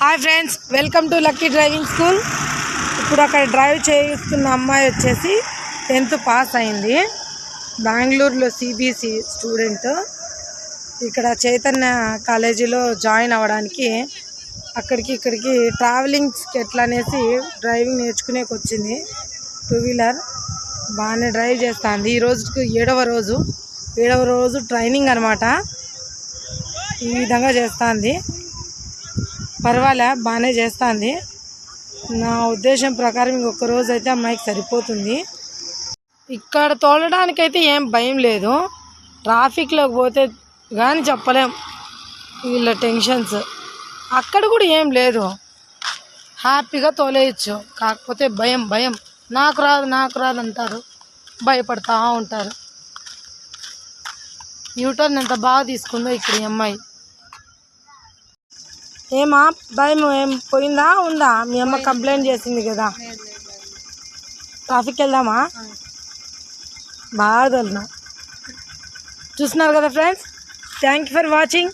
Hi friends welcome to lucky driving school. ఇప్పుడు అక్కడ drive చేస్తున్న అమ్మాయి వచ్చేసి టెన్త్ పాస్ అయింది. బెంగళూరులో సిబిసి స్టూడెంట్ ఇక్కడ చైతన్య కాలేజీలో జాయిన్ అవ్వడానికి అక్కడికి ఇక్కడికి ట్రావెలింగ్స్కి ఎట్లా అనేసి డ్రైవింగ్ నేర్చుకునేకి వచ్చింది. టూ వీలర్ బాగానే డ్రైవ్ చేస్తుంది. ఈ రోజుకి ఏడవ రోజు ఏడవ రోజు ట్రైనింగ్ అనమాట ఈ విధంగా చేస్తుంది. పర్వాలే బాగానే చేస్తుంది. నా ఉద్దేశం ప్రకారం ఇంకొక రోజు అయితే అమ్మాయికి సరిపోతుంది. ఇక్కడ తోలడానికైతే ఏం భయం లేదు. ట్రాఫిక్లోకి పోతే కానీ చెప్పలేం వీళ్ళ టెన్షన్స్. అక్కడ కూడా ఏం లేదు. హ్యాపీగా తోలేయచ్చు. కాకపోతే భయం భయం. నాకు రాదు నాకు రాదు అంటారు. భయపడతా ఉంటారు. యూటర్న్ ఎంత బాగా తీసుకుందో ఇక్కడ ఈ అమ్మాయి. ఏమా? భయం ఏం? పోయిందా? ఉందా? మీ అమ్మ కంప్లైంట్ చేసింది కదా. ట్రాఫిక్ వెళ్దామా? బాగా తోలినా. చూస్తున్నారు కదా friends? Thank you for watching